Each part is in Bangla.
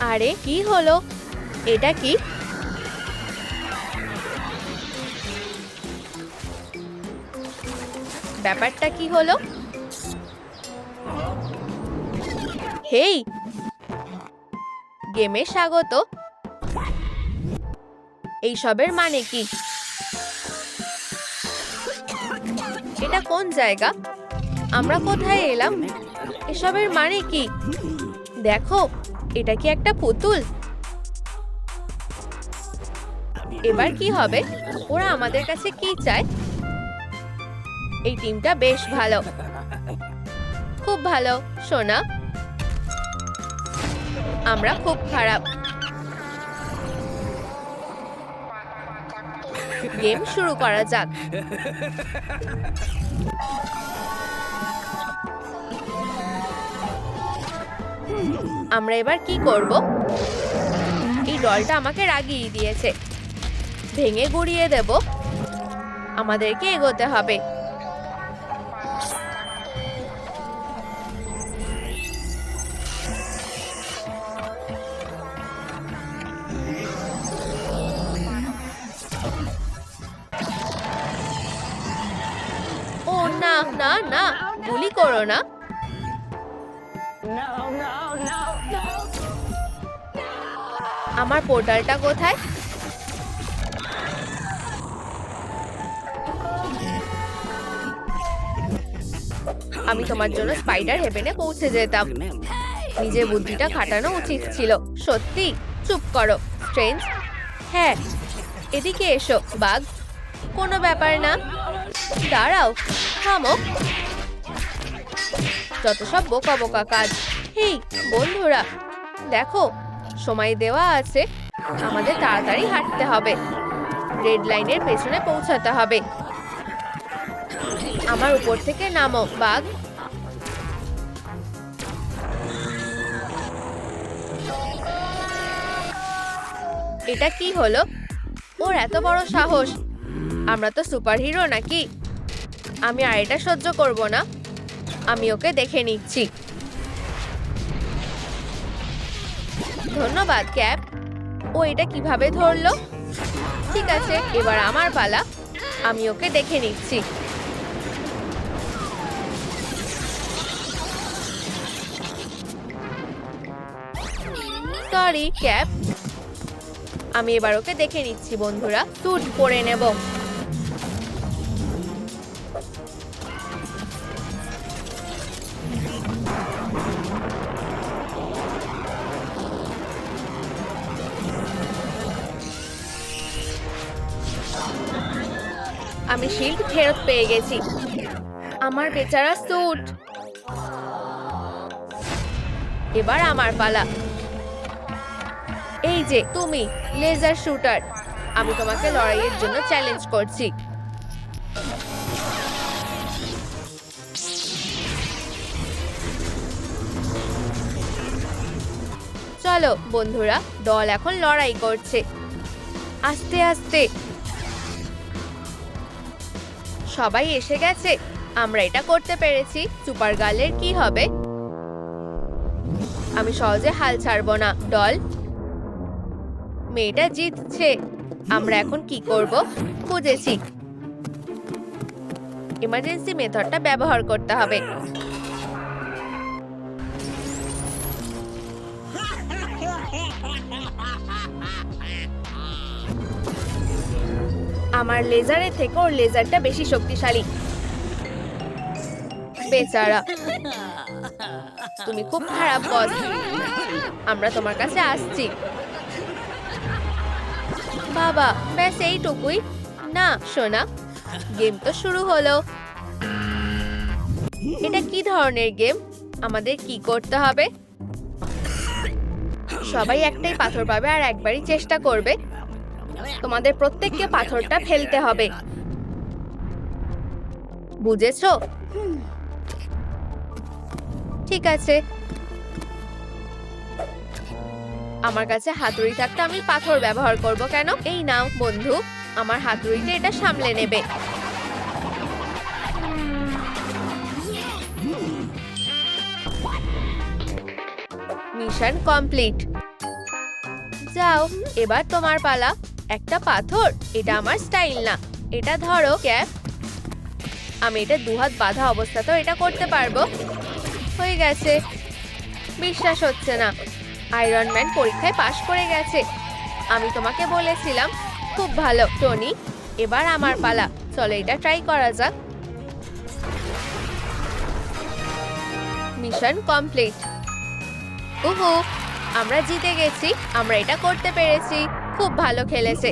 আরে কি হলো? এটা কি? ব্যাপারটা কি হলো? হেই! গেমে স্বাগত। এইসবের মানে কি? এটা কোন জায়গা? আমরা কোথায় এলাম? এসবের মানে কি? দেখো। এটা কি একটা পুতুল? এবার কি হবে? ওরা আমাদের কাছে কি চায়? এই টিমটা বেশ ভালো। খুব ভালো, সোনা। আমরা খুব খারাপ। গেম শুরু করা যাক। আমরা এবার কি করব? এই ডলটা আমাকে রাগিয়ে দিয়েছে। ভেঙে গুড়িয়ে দেব। আমাদেরকে এগোতে হবে। না না না, গুলি করো না। আমার পোর্টালটা কোথায়? আমি তোমার জন্য স্পাইডার হেভেনে পৌঁছে যেতাম। নিজের বুদ্ধিটা খাটানো উচিত ছিল। সত্যি, চুপ করো স্ট্রেঞ্জ হ্যাঁ এদিকে এসো, বাঘ। কোনো ব্যাপার না। দাঁড়াও, থামো। যত সব বোকা বোকা কাজ। হেই, বন্ধুরা, দেখো সময় দেওয়া আছে, আমাদের তাড়াতাড়ি হাঁটতে হবে। রেড লাইনের পেছনে পৌঁছাতে হবে। আমার উপর থেকে নামো, বাঘ। এটা কি হলো? ওর এত বড় সাহস। আমরা তো সুপারহিরো নাকি? আমি আর এটা সহ্য করব না। আমি ওকে দেখে নিচ্ছি। ধন্যবাদ, ক্যাপ। ও এটা কীভাবে ধরলো? ঠিক আছে, এবার আমার পালা। আমি ওকে দেখে নিচ্ছি। Sorry Cap. আমি এবার ওকে দেখে নিচ্ছি, বন্ধুরা। স্যুট পরে নেব। আমি শিল্ড ফেরত পেয়ে গেছি। আমার বেচারা স্যুট এবার আমার পালা। এই যে, তুমি লেজার শুটার আমি তোমাকে লড়াইয়ের জন্য চ্যালেঞ্জ করছি। চলো, বন্ধুরা, দল এখন লড়াই করছে। আস্তে আস্তে। সবাই এসে গেছে। আমরা এটা করতে পেরেছি। সুপার গার্লের কি হবে? আমি সহজে হাল ছাড়বো না, ডল। মেয়েটা জিতছে। আমরা এখন কি করব? বুঝেছি ইমার্জেন্সি মেথডটা ব্যবহার করতে হবে। আমার লেজারের থেকে ওর লেজারটা বেশি শক্তিশালী। বেচারা, তুমি খুব খারাপ বস আমরা তোমার কাছে আসছি। বাবা, ব্যাস এইটুকুই। না, সোনা গেম তো শুরু হলো। এটা কি ধরনের গেম আমাদের কি করতে হবে? সবাই একটাই পাথর পাবে আর একবারই চেষ্টা করবে। তোমাদের প্রত্যেককে পাথরটা ফেলতে হবে। বুঝেছ? ঠিক আছে। আমার কাছে হাতুড়ি থাকতে আমি পাথর ব্যবহার করব কেন? এই নাও, বন্ধু। আমার হাতুড়িতে এটা সামলে নেবে। Mission complete. যাও, এবার তোমার পালা। একটা পাথর, এটা আমার স্টাইল না। এটা ধরো, ক্যাপ। আমি এটা দুহাত বাঁধা অবস্থাতেও এটা করতে পারব। হয়ে গেছে। বিশ্বাস হচ্ছে না। আয়রন ম্যান পরীক্ষায় পাশ করে গেছে। আমি তোমাকে বলেছিলাম, খুব ভালো, টনি। এবার আমার পালা। চলো এটা ট্রাই করা যাক। মিশন কমপ্লিট উহু, আমরা জিতে গেছি, আমরা এটা করতে পেরেছি। খুব ভালো খেলেছে।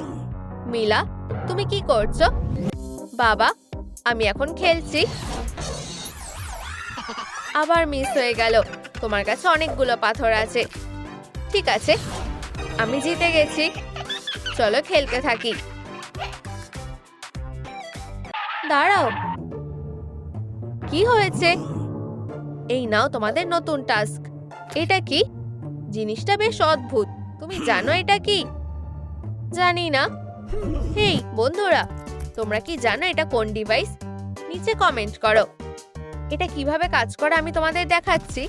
মিলা, তুমি কি করছ? বাবা, আমি এখন খেলছি। আবার মিস হয়ে গেল। তোমার কাছে অনেকগুলো পাথর আছে। ঠিক আছে, আমি জিতে গেছি। চলো খেলতে থাকি। দাঁড়াও। কি হয়েছে? এই নাও তোমাদের নতুন টাস্ক। এটা কি? জিনিসটা বেশ অদ্ভুত। তুমি জানো এটা কি? জানি না হেই, বন্ধুরা, তোমরা কি জানো এটা কোন ডিভাইস নিচে কমেন্ট করো। এটা কীভাবে কাজ করে আমি তোমাদের দেখাচ্ছি।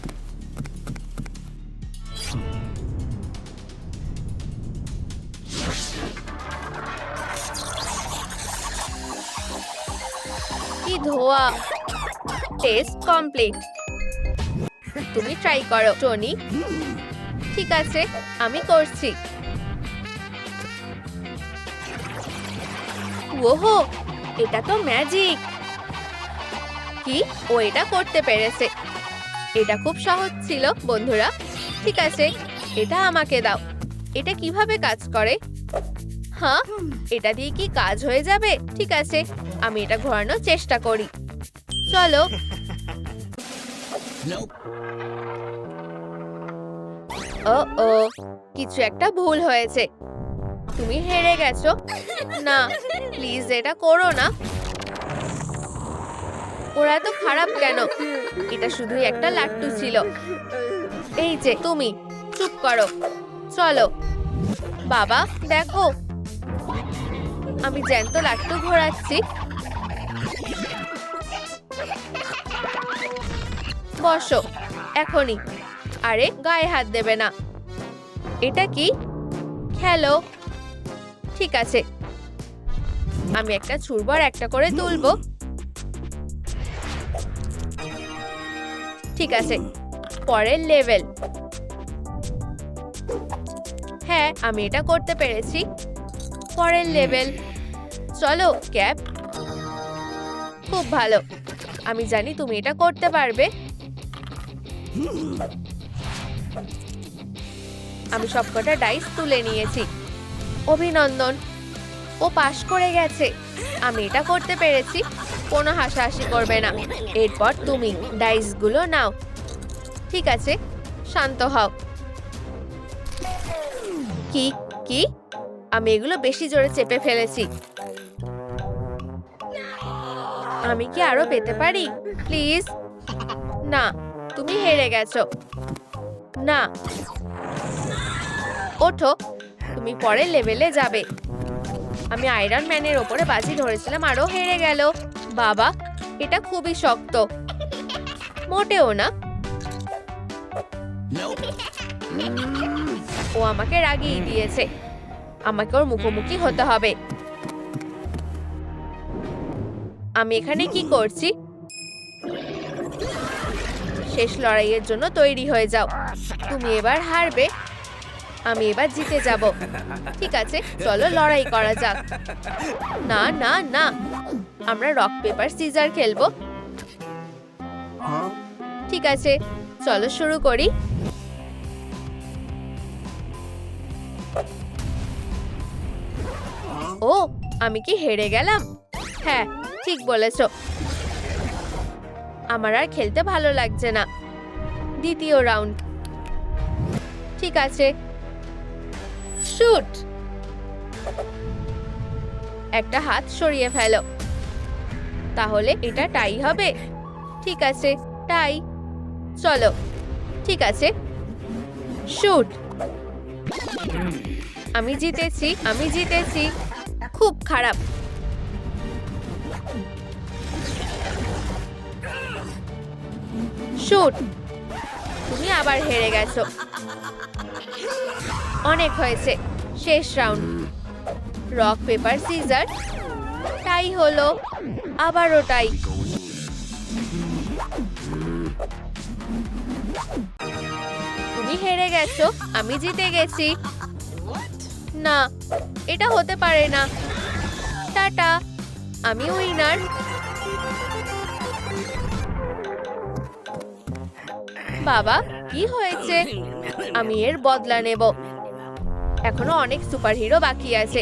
কি ধোয়া? টেস্ট কমপ্লিট তুমি ট্রাই করো টনি ঠিক আছে, আমি করছি। ওহো এটা তো ম্যাজিক কি? ও এটা করতে পেরেছে। এটা খুব সহজ ছিল বন্ধুরা। ঠিক আছে এটা আমাকে দাও। এটা কীভাবে কাজ করে? হ্যাঁ এটা দিয়ে কি কাজ হয়ে যাবে? ঠিক আছে আমি এটা ঘোরানোর চেষ্টা করি। চলো। ও ও কিছু একটা ভুল হয়েছে। তুমি হেরে গেছো। না প্লিজ এটা করো না। ওরা এত খারাপ কেন? এটা শুধুই একটা লাট্টু ছিল। এই যে, তুমি, চুপ করো। চলো। বাবা, দেখো। আমি জ্যান্ত লাট্টু ঘোরাচ্ছি। বসো, এখনই। আরে, গায়ে হাত দেবে না। এটা কি? খেলো। ঠিক আছে। আমি একটা ছুরবার একটা করে তুলবো। ঠিক আছে, পরের লেভেল হ্যাঁ আমি এটা করতে পেরেছি। পরের লেভেল চলো, ক্যাপ। খুব ভালো। আমি জানি তুমি এটা করতে পারবে। আমি সবকটা ডাইস তুলে নিয়েছি। অভিনন্দন। ও পাশ করে গেছে। আমি এটা করতে পেরেছি, কোনো হাসাহাসি করবে না। এরপর তুমি ডাইসগুলো নাও। ঠিক আছে, শান্ত হও। কি কি? আমি এগুলো বেশি জোরে চেপে ফেলেছি। আমি কি আরও পেতে পারি? প্লিজ। না, তুমি হেরে গেছো। না। ওঠো। তুমি পরের লেভেলে যাবে। আমি আয়রন ম্যানের ওপরে বাজি ধরেছিলাম, আরও হেরে গেল। বাবা, এটা খুবই শক্ত। মোটেও না। ও আমাকে রাগিয়ে দিয়েছে। আমাকে ওর মুখোমুখি হতে হবে। আমি এখানে কি করছি? শেষ লড়াইয়ের জন্য তৈরি হয়ে যাও। তুমি এবার হারবে। আমি এবার জিতে যাব। ঠিক আছে, চলো লড়াই করা যাক। না না না, আমরা রক পেপার সিজার খেলব। ঠিক আছে, চলো শুরু করি। ও, আমি কি হেরে গেলাম? হ্যাঁ ঠিক বলেছ। আমার আর খেলতে ভালো লাগছে না। দ্বিতীয় রাউন্ড ঠিক আছে শুট। একটা হাত সরিয়ে ফেলো। তাহলে এটা টাই হবে। ঠিক আছে, টাই। চলো, ঠিক আছে। শুট। আমি জিতেছি আমি জিতেছি। খুব খারাপ। শুট। তুমি আবার হেরে গেছো। অনেক হয়েছে। শেষ round. Rock, paper, scissor. Tie হলো। আবারও টাই তুমি হেরে গেছো, আমি জিতে গেছি। না, এটা হতে পারে না। টাটা, আমি উইনার। বাবা, কি হয়েছে? আমি এর বদলা নেব। এখনও অনেক সুপারহিরো বাকি আছে।